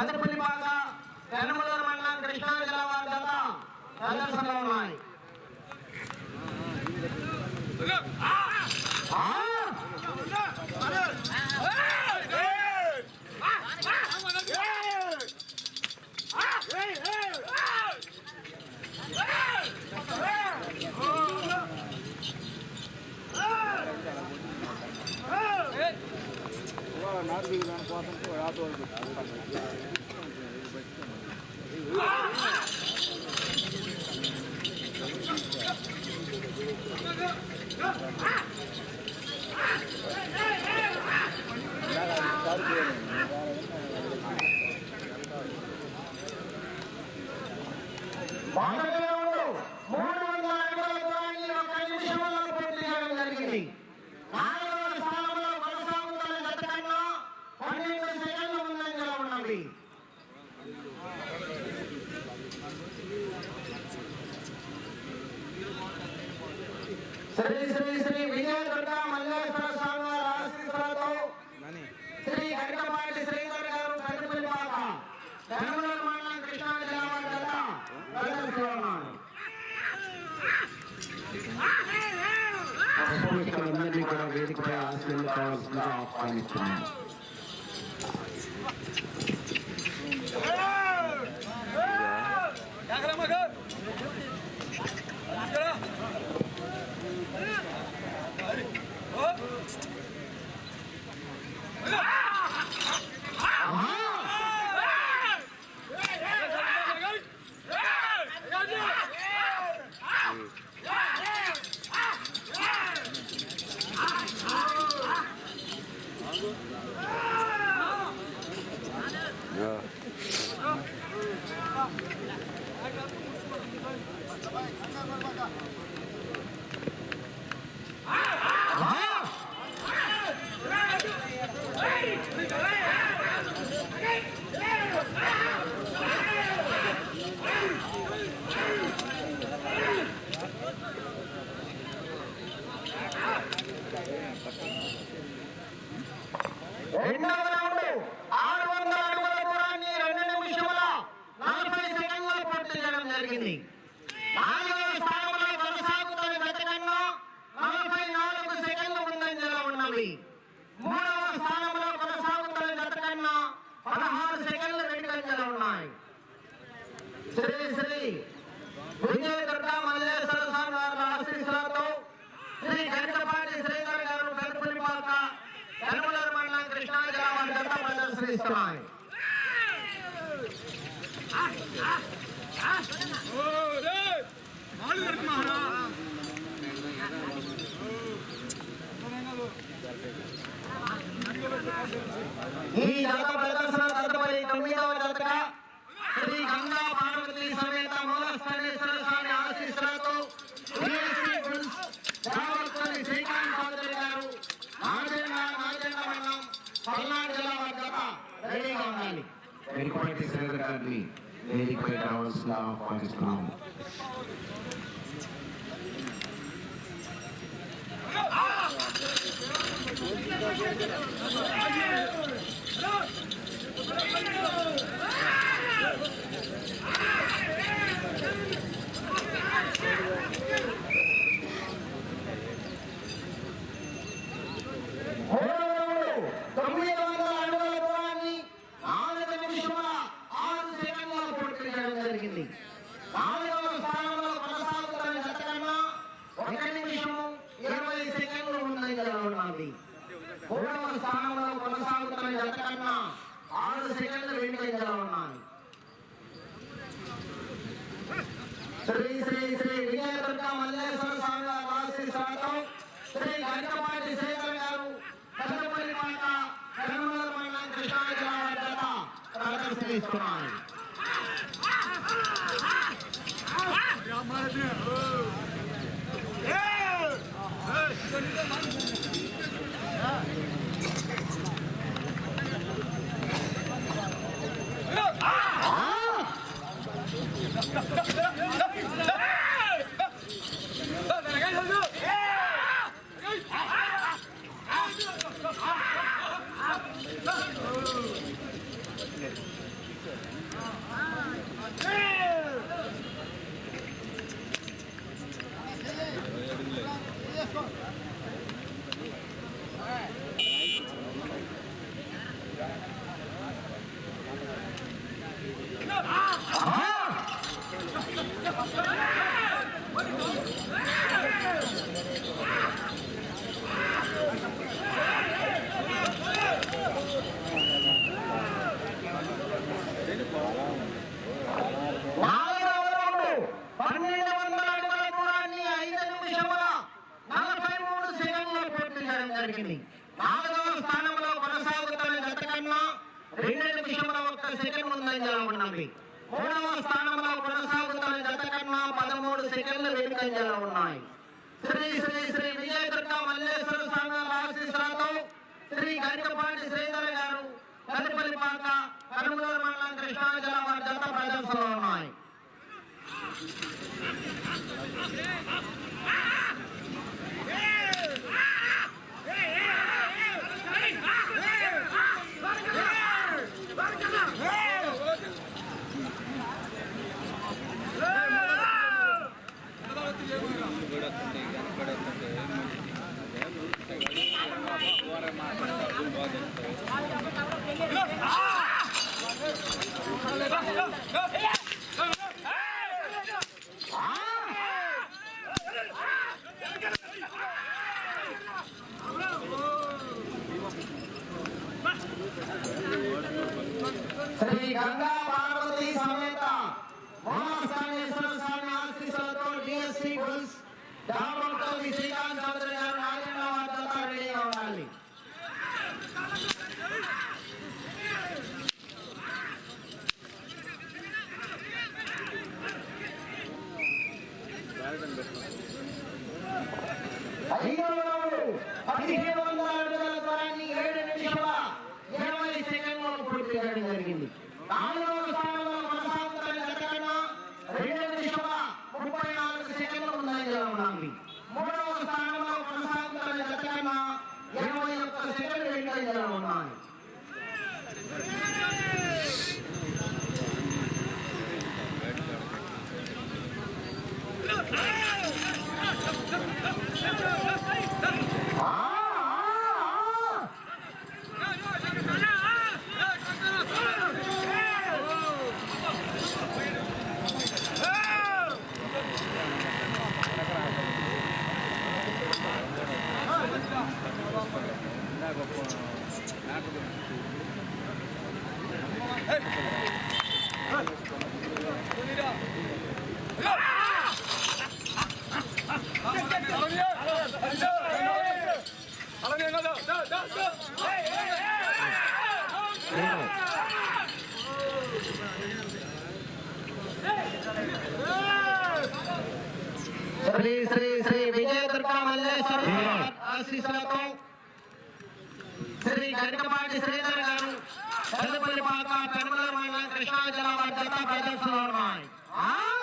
పెద్దపల్లిపాక పెనుమలూరు మండలం కృష్ణా జిల్లా వారి జత ప్రదర్శనలో ఉన్నాయి ఆ! మొదటి రౌండ్ మూడు వందల అడుగుల దూరాన్ని ఒక నిమిషంలో పూర్తి చేయడం జరిగింది నాలుగవ స్థానంలో కొనసాగుతున్న జత కన్నా పన్నెండు సెకండ్లు ముందంజలో ఉన్నవి శ్రీ శ్రీ శ్రీ విజయ దుర్గా మల్లేశ్వర స్వామి వారి ఆశీస్సులతో శ్రీ గరికపాటి శ్రీధర్ గారు బెంగళూరు మండలం కృష్ణా జిల్లా వారి కూడా వేదికపై ఆశీర్లు కావాల్సిందిగా ఆహ్వానిస్తున్నాను రౌండ్ ఆరు వందల అడుగుల దూరాన్ని రెండు నిమిషముల నలభై సెకండ్లు పూర్తి చేయడం జరిగింది నాలుగవ స్థానంలో కొనసాగుతున్న గత కన్నా నలభై నాలుగు సెకండ్లు ముందంజలో ఉన్నవి మూడవ స్థానంలో కొనసాగుతున్న గత కన్నా పదహారు సెకండ్లు వెనుకంజలో ఉన్నాయి శ్రీ శ్రీ విజయ దుర్గా మల్లేశ్వర స్వామి వారి ఆశీస్సులతో శ్రీ గరికపాటి శ్రీధర్ గారు పెద్దపల్లిపాక పెనుమలూరు మండలం కృష్ణా జిల్లా వారి జత ప్రదర్శనిస్తున్నాయి ఈ ఉండాలి వెనుకపాటి శ్రీధర్ గారిని వేదికపై రావాల్సిందిగా ఆహ్వానిస్తున్నాము మూడవ ఉంది మూడవ స్థానంలో కొనసాగుతున్న జతకన్నా ఆరు సెకండ్లు వెనుకంజలో ఉన్నాయి శ్రీ శ్రీ శ్రీ విజయదుర్గ మల్లేశ్వర స్వామి వాసి స్వాగతం. శ్రీ గంటపాటి శేఖర్ గారు కల్లపల్లి మండ కర్నూలు మండలం కృష్ణా జిల్లా ప్రదర్శనిస్తున్నారు stop, stop. Ah! Shri Ganga Parvati समेता। महासंघ संस्थान आश्री सत्तों डीएससी गुल्स दामोदर विजयकांत चौधरी नारायण श्री श्री श्री विजय दुर्गा मल्लेश्वर हाँ। आशीष श्री गणपाठ श्रीधर चंगला मंडल कृष्णा जलावर्धता बैदव सुनार माई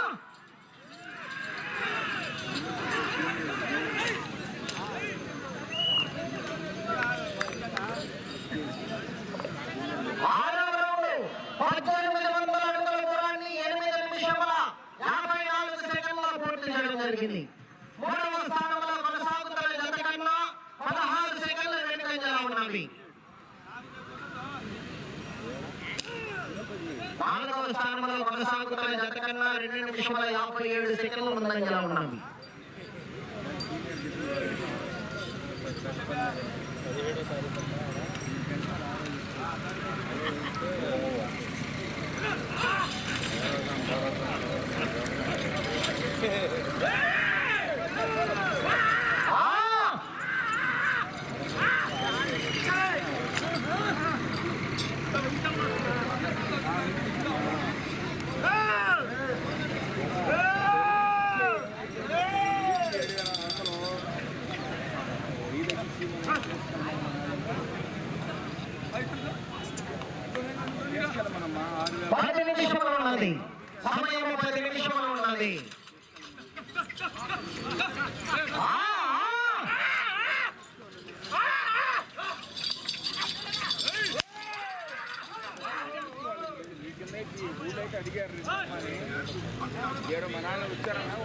ఏడు మా నాన్న వచ్చారన్నా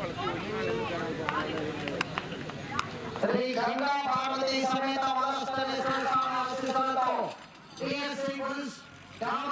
శ్రీ గంగా పార్వతి సమేత వరస్తనేశ్వర స్వామి ఆశీస్సులతో టిఎస్సి గుల్స్ గ్రామ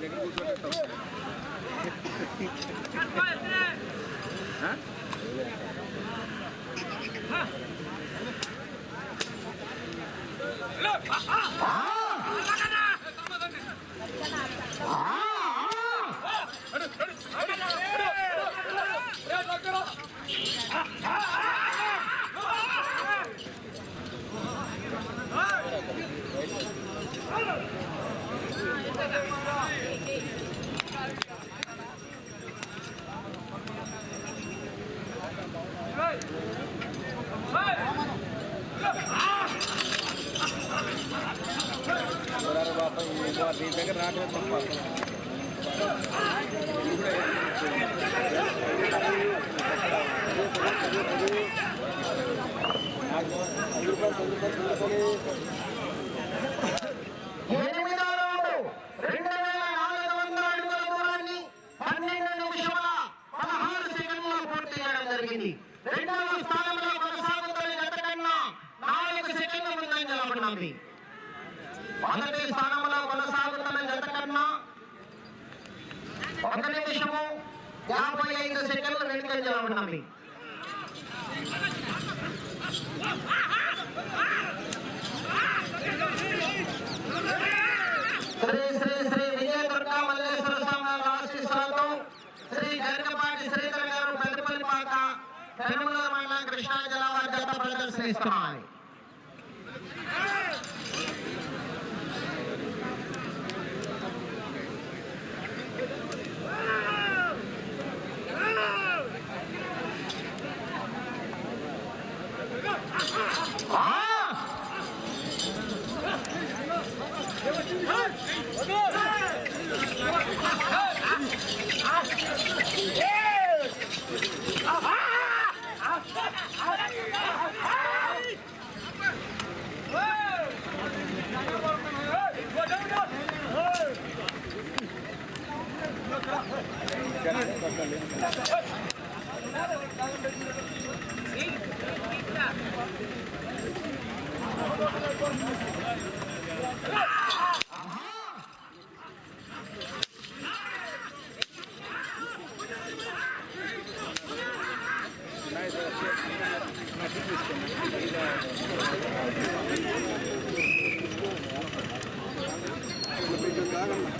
దగ్గర కూర్చోబెట్టావు నీ దగ్గర రావడం తప్ప ఎనిమిదో రౌండ్ రెండు వేల నాలుగు వందల అడుగుల దూరాన్ని పన్నెండు నిమిషముల పదహారు సెకండ్లలో పూర్తి చేయడం జరిగింది రెండవ స్థానంలో కొనసాగుతున్న జత కన్నా నాలుగు సెకండ్ల ముందంజలో ఉన్నది మొదటి స్థానంలో కొనసాగుతున్న జత కన్నా ఒక నిమిషము యాభై ఐదు సెకండ్లు వెనుకంజలో ఉన్నది శ్రీ శ్రీ శ్రీ విజయ దుర్గా మల్లేశ్వర స్వామి ఆశీస్సులతో శ్రీ గరికపాటి శ్రీధర్ గారు పెద్దపల్లి పాక పెనుమల మండలం కృష్ణా జిల్లా వారి జత ప్రదర్శనిస్తున్నాయి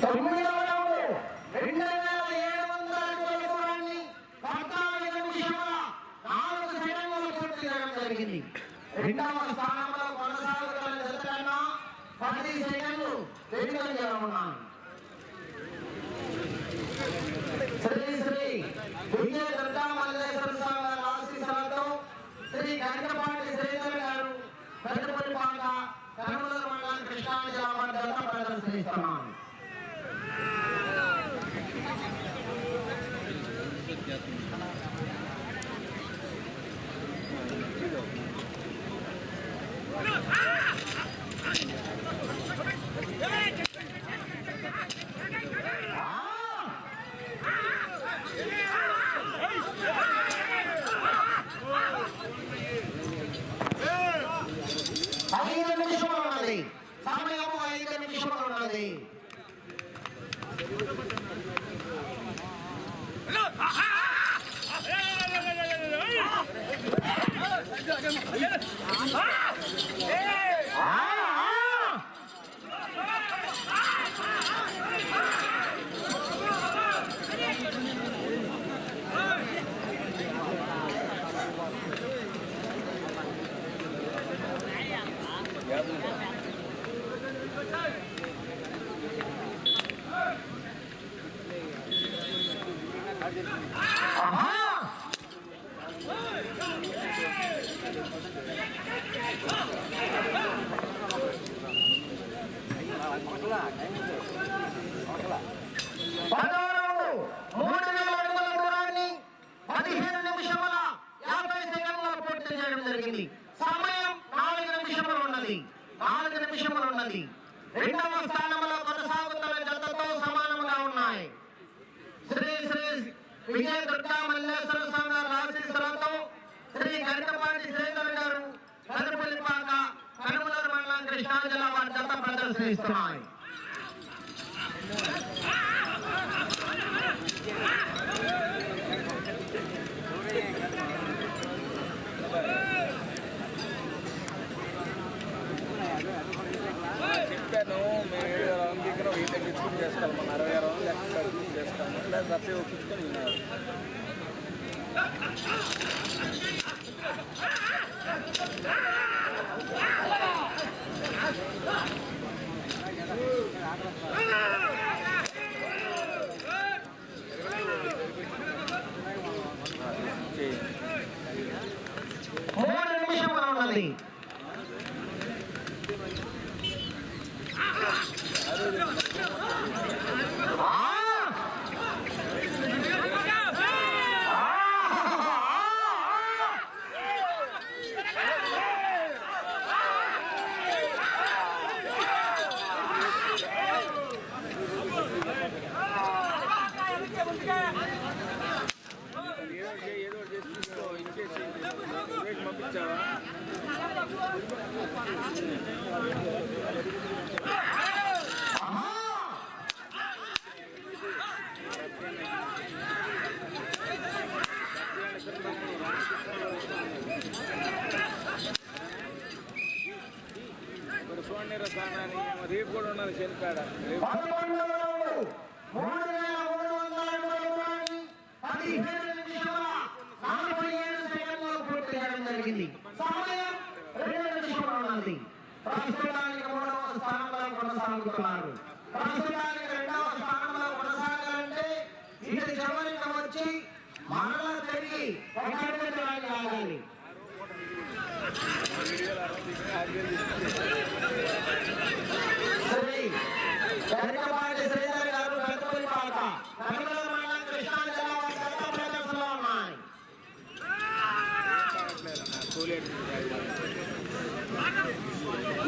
తొమ్మిదవ రౌండ్ రెండు వేల ఏడు వందల అడుగుల దూరాన్ని పద్నాలుగు నిమిషముల నాలుగు సెకండ్లలో పూర్తి చేయడం జరిగింది. రెండవ స్థానంలో కొనసాగుతున్న జత పది సెకండ్లు జరిగింది. సమయం నాలుగు నిమిషములు ఉన్నది. నాలుగు నిమిషములు ఉన్నది. రెండవ స్థానంలో కొనసాగుతున్న జతతో సమానంగా ఉన్నాయి. శ్రీ శ్రీ విజయ దుర్గా మల్లేశ్వర స్వామి గారు ఆశీస్సులతో శ్రీ గరికపాటి శ్రీధర్ గారు కరుపులిపాక కనుమలూరు మండలం కృష్ణా జిల్లా వారి జత ప్రదర్శిస్తున్నాయి. చేస్తాను మన అరవై ఆరు వందలు ఎక్కడ యూజ్ చేసుకోవాలి. లేదా రఫీ ఒప్పించుకొని విన్నారు ఆగ్రహ పరిశోధనకి కూడా స్థానం కొనసాగుతున్నారు